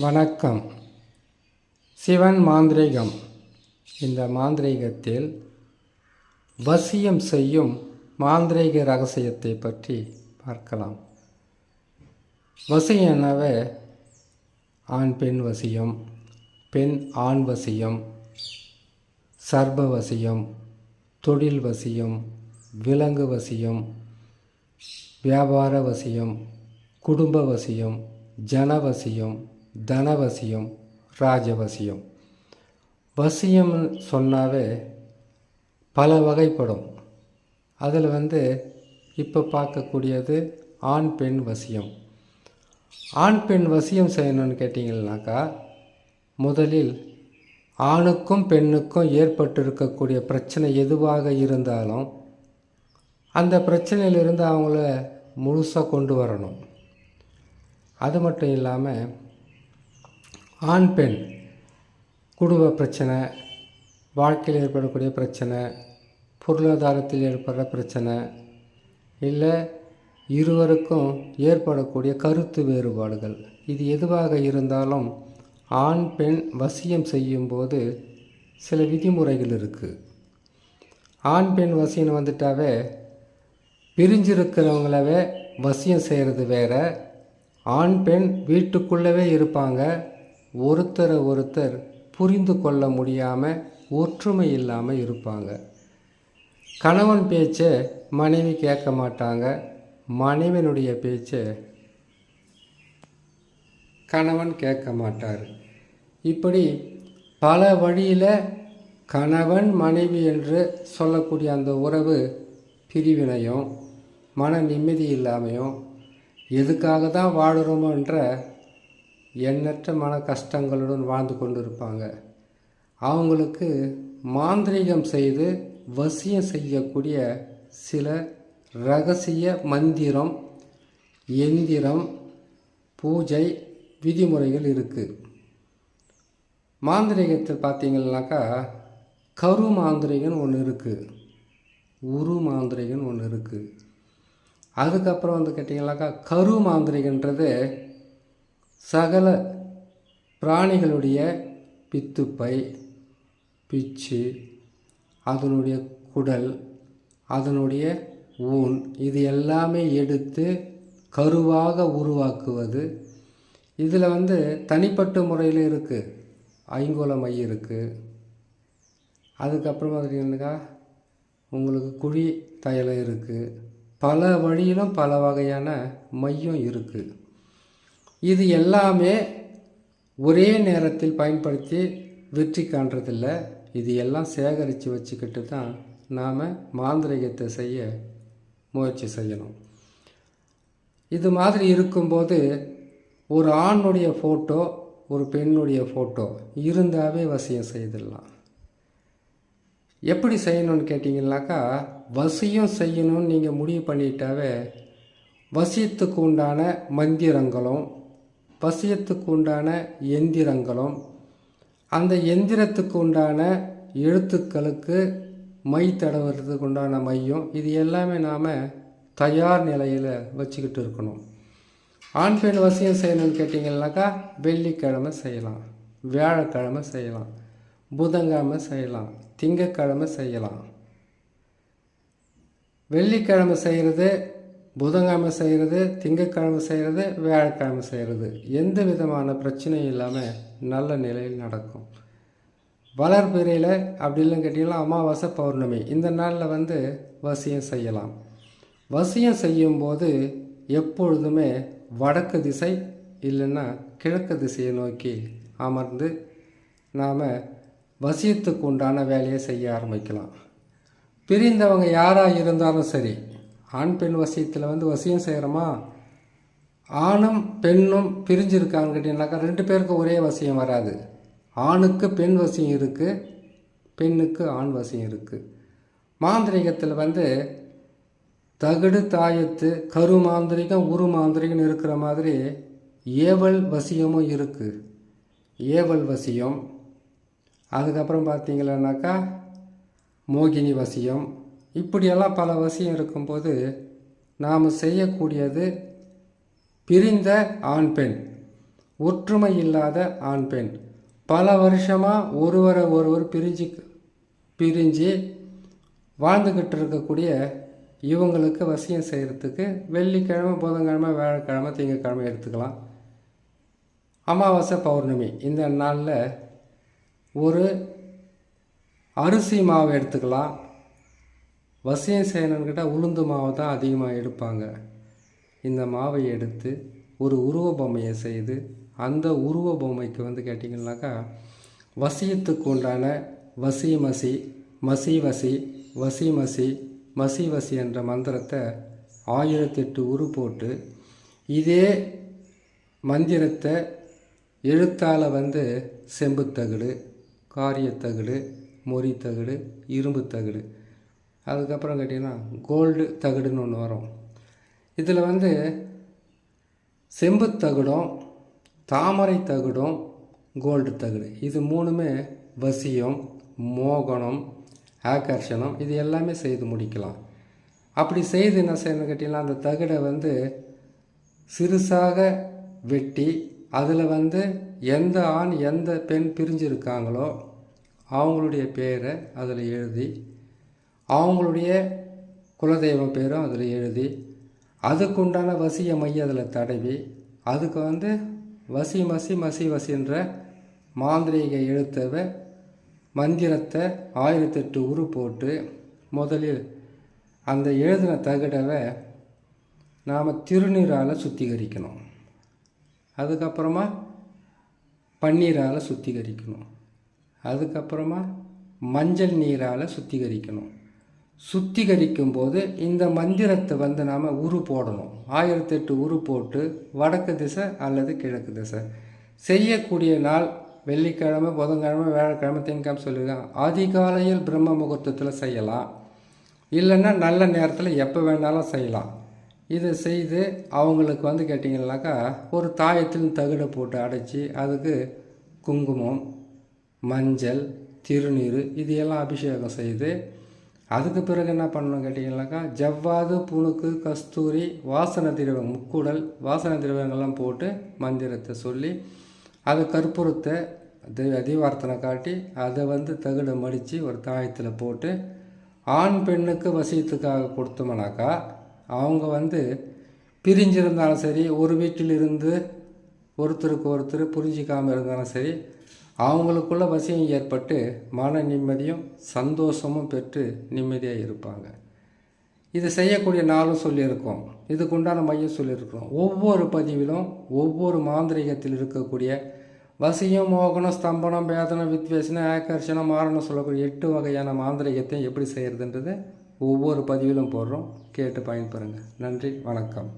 வணக்கம். சிவன் மாந்திரீகம். இந்த மாந்திரீகத்தில் வசியம் செய்யும் மாந்திரீக ரகசியத்தை பற்றி பார்க்கலாம். வசியம் என்னவே? ஆண் பெண் வசியம் பெண் ஆண் வசியம் சர்ப வசியம் தொழில் வசியம் விலங்கு வசியம் வியாபார வசியம் குடும்ப வசியம் ஜனவசியம் தனவசியம் ராஜவசியம். வசியம் சொன்னாவே பல வகைப்படும். அதில் வந்து இப்போ பார்க்கக்கூடியது ஆண் பெண் வசியம். ஆண் பெண் வசியம் செய்யணும்னு கேட்டிங்கன்னாக்கா முதலில் ஆணுக்கும் பெண்ணுக்கும் ஏற்பட்டிருக்கக்கூடிய பிரச்சனை எதுவாக இருந்தாலும் அந்த பிரச்சனையிலிருந்து அவங்கள முழுசாக கொண்டு வரணும். அது மட்டும் இல்லாமல் ஆண் பெண். குடும்ப பிரச்சனை வாழ்க்கையில் ஏற்படக்கூடிய பிரச்சனை பொருளாதாரத்தில் ஏற்படுற பிரச்சனை இல்லை இருவருக்கும் ஏற்படக்கூடிய கருத்து வேறுபாடுகள். இது எதுவாக இருந்தாலும் ஆண் பெண் வசியம் செய்யும்போது சில விதிமுறைகள் இருக்குது ஆண் பெண் வசியம் வந்துட்டாவே பிரிஞ்சிருக்கிறவங்களவே வசியம் செய்கிறது வேற. ஆண் பெண் வீட்டுக்குள்ளவே இருப்பாங்க. ஒருத்தரை ஒருத்தர் புரிந்து கொள்ள முடியாமல் ஒற்றுமை இல்லாமல் இருப்பாங்க. கணவன் பேச்சை மனைவி கேட்க மாட்டாங்க. மனைவனுடைய பேச்சை கணவன் கேட்க மாட்டார். இப்படி பல வழியில் கணவன் மனைவி என்று சொல்லக்கூடிய அந்த உறவு பிரிவினையும் மன நிம்மதி இல்லாமையும் எதுக்காக தான் வாழுறோமோன்ற எண்ணற்ற மன கஷ்டங்களுடன் வாழ்ந்து கொண்டிருப்பாங்க. அவங்களுக்கு மாந்திரீகம் செய்து வசியம் செய்யக்கூடிய சில ரகசிய மந்திரம் எந்திரம் பூஜை விதிமுறைகள் இருக்குது மாந்திரீகத்தில் பார்த்தீங்கன்னாக்கா கரு மாந்திரிகன் ஒன்று இருக்குது உரு மாந்திரிகன் ஒன்று இருக்குது அதுக்கப்புறம் வந்து கேட்டிங்கனாக்கா கரு மாந்திரிகன்றது சகல பிராணிகளுடைய பித்துப்பை பிச்சு அதனுடைய குடல் அதனுடைய ஊன் இது எல்லாமே எடுத்து கருவாக உருவாக்குவது. இதில் வந்து தனிப்பட்ட முறையில் இருக்குது ஐங்கோல மை இருக்குது அதுக்கப்புறம் பார்த்தீங்கன்னாக்கா உங்களுக்கு குழி தைலம் இருக்குது பல வழியிலும் பல வகையான மையம் இருக்குது இது எல்லாமே ஒரே நேரத்தில் பயன்படுத்தி வெற்றி காண்றதில்ல. இது எல்லாம் சேகரித்து வச்சுக்கிட்டு தான் நாம் மாந்திரிகத்தை செய்ய முயற்சி செய்யணும். இது மாதிரி இருக்கும்போது ஒரு ஆணுடைய ஃபோட்டோ ஒரு பெண்ணுடைய ஃபோட்டோ இருந்தாவே வசியம் செய்திடலாம். எப்படி செய்யணும்னு கேட்டிங்கனாக்கா வசியம் செய்யணும்னு நீங்கள் முடிவு பண்ணிட்டாவே வசியத்துக்கு உண்டான மந்திரங்களும் பசியத்துக்கு உண்டான எந்திரங்களும் அந்த எந்திரத்துக்கு உண்டான எழுத்துக்களுக்கு மை தடவுறதுக்கு உண்டான மையம் இது எல்லாமே நாம் தயார் நிலையில் வச்சுக்கிட்டு இருக்கணும். ஆண் பெண் வசியம் செய்யணும்னு கேட்டிங்கன்னாக்கா வெள்ளிக்கிழமை செய்யலாம் வியாழக்கிழமை செய்யலாம் புதன்கிழமை செய்யலாம் திங்கக்கிழமை செய்யலாம். வெள்ளிக்கிழமை செய்கிறது புதன்கிழமை செய்கிறது திங்கக்கிழமை செய்கிறது வியாழக்கிழமை செய்கிறது எந்த விதமான பிரச்சனையும் இல்லாமல் நல்ல நிலையில் நடக்கும். வளர்பிறையில் அப்படி இல்லைன்னு கேட்டிங்கன்னா அமாவாசை பௌர்ணமி. இந்த நாளில் வந்து வசியம் செய்யலாம். வசியம் செய்யும்போது எப்பொழுதுமே வடக்கு திசை இல்லைன்னா கிழக்கு திசையை நோக்கி அமர்ந்து நாம் வசியத்துக்கு உண்டான வேலையை செய்ய ஆரம்பிக்கலாம். பிரிந்தவங்க யாராக இருந்தாலும் சரி ஆண் பெண் வசியத்தில் வந்து வசியம் செய்கிறோமா ஆணும் பெண்ணும் பிரிஞ்சிருக்கான்னு கேட்டிங்கனாக்கா ரெண்டு பேருக்கும் ஒரே வசியம் வராது. ஆணுக்கு பெண் வசியம் இருக்குது பெண்ணுக்கு ஆண் வசியம் இருக்குது மாந்திரிகத்தில் வந்து தகடு தாயத்து கரு மாந்திரிகம் உரு மாந்திரிகம் இருக்கிற மாதிரி ஏவல் வசியமும் இருக்குது ஏவல் வசியம். அதுக்கப்புறம் பார்த்தீங்களன்னாக்கா மோகினி வசியம். இப்படியெல்லாம் பல விஷயம் இருக்கும்போது நாம் செய்யக்கூடியது பிரிந்த ஆண் பெண். ஒற்றுமை இல்லாத ஆண் பெண். பல வருஷமாக ஒருவரை ஒருவர் பிரிஞ்சு பிரிஞ்சு வாழ்ந்துக்கிட்டு இருக்கக்கூடிய இவங்களுக்கு வசியம் செய்கிறதுக்கு வெள்ளிக்கிழமை புதன்கிழமை வியாழக்கிழமை திங்கக்கிழமை எடுத்துக்கலாம். அமாவாசை பௌர்ணமி. இந்த நாளில் ஒரு அரிசி மாவு எடுத்துக்கலாம். வசியம் செய்யணுன்னு கேட்டால் உளுந்து மாவு தான் அதிகமாக எடுப்பாங்க. இந்த மாவை எடுத்து ஒரு உருவ பொம்மையை செய்து அந்த உருவ பொம்மைக்கு வந்து கேட்டிங்கன்னாக்கா வசியத்துக்கு உண்டான வசி மசி மசி வசி வசி மசி மசி வசி என்ற மந்திரத்தை ஆயிரத்தெட்டு உரு போட்டு இதே மந்திரத்தை எழுத்தால் வந்து செம்புத்தகடு காரியத்தகடு மொரித்தகடு இரும்பு தகடு அதுக்கப்புறம் கேட்டிங்கன்னா கோல்டு தகடுன்னு ஒன்று வரும். இதில் வந்து செம்பு தகடும் தாமரை தகடும் கோல்டு தகடு. இது மூணுமே வசியம் மோகனம் ஆகர்ஷணம் இது எல்லாமே செய்து முடிக்கலாம். அப்படி செய்து என்ன செய்யணும் கேட்டிங்கன்னா அந்த தகடை வந்து சிறுசாக வெட்டி அதில் வந்து எந்த ஆண் எந்த பெண் பிரிஞ்சிருக்காங்களோ அவங்களுடைய பேரை அதில் எழுதி அவங்களுடைய குலதெய்வம் பேரும் அதில் எழுதி அதுக்குண்டான வசிய மைய அதில் தடவி அதுக்கு வந்து வசி மசி மசி வசின்ற மாந்திரீக எழுத்தவை மந்திரத்தை ஆயிரத்தெட்டு உரு போட்டு முதலில் அந்த எழுதின தகடவை நாம் திருநீரால் சுத்திகரிக்கணும். அதுக்கப்புறமா பன்னீரால் சுத்திகரிக்கணும். அதுக்கப்புறமா மஞ்சள் நீரால் சுத்திகரிக்கணும். சுத்திகரிக்கும் போது இந்த மந்திரத்தை வந்து நாம் உரு போடணும். ஆயிரத்தெட்டு உரு போட்டு வடக்கு திசை அல்லது கிழக்கு திசை. செய்யக்கூடிய நாள் வெள்ளிக்கிழமை புதன்கிழமை வியாழக்கிழமை திங்கக்கிழமை சொல்லியிருக்காங்க. அதிகாலையில் பிரம்ம முகூர்த்தத்தில் செய்யலாம். இல்லைன்னா நல்ல நேரத்தில் எப்போ வேணாலும் செய்யலாம். இதை செய்து அவங்களுக்கு வந்து கேட்டிங்கனாக்கா ஒரு தாயத்தில் தகுடை போட்டு அடைச்சி அதுக்கு குங்குமம் மஞ்சள் திருநீர் இது எல்லாம் அபிஷேகம் செய்து அதுக்கு பிறகு என்ன பண்ணணும் கேட்டிங்கன்னாக்கா ஜவ்வாது புணுக்கு கஸ்தூரி வாசனை திரவம் முக்கூடல் வாசனை திரவங்கள்லாம் போட்டு மந்திரத்தை சொல்லி அது கற்பூரத்தை தி- தீவார்த்தனை காட்டி அதை வந்து தகுட மடித்து ஒரு தாயத்தில் போட்டு ஆண் பெண்ணுக்கு வசியத்துக்காக கொடுத்தோம்னாக்கா அவங்க வந்து பிரிஞ்சிருந்தாலும் சரி ஒரு வீட்டில் இருந்து ஒருத்தருக்கு ஒருத்தர் புரிஞ்சிக்காமல் இருந்தாலும் சரி அவங்களுக்குள்ள வசியம் ஏற்பட்டு மன நிம்மதியும் சந்தோஷமும் பெற்று நிம்மதியாக இருப்பாங்க. இது செய்யக்கூடிய நாளும் சொல்லியிருக்கோம். இதுக்குண்டான மையம் சொல்லியிருக்கிறோம். ஒவ்வொரு பதிவிலும் ஒவ்வொரு மாந்திரிகத்தில் இருக்கக்கூடிய வசியம் மோகனம் ஸ்தம்பனம் வேதனம் வித்வேசனம் ஆக்கர்ஷணம் மாரணம் சொல்லக்கூடிய எட்டு வகையான மாந்திரிகத்தையும் எப்படி செய்கிறதுன்றது ஒவ்வொரு பதிவிலும் போடுறோம். கேட்டு பயன்பெறுங்க. நன்றி. வணக்கம்.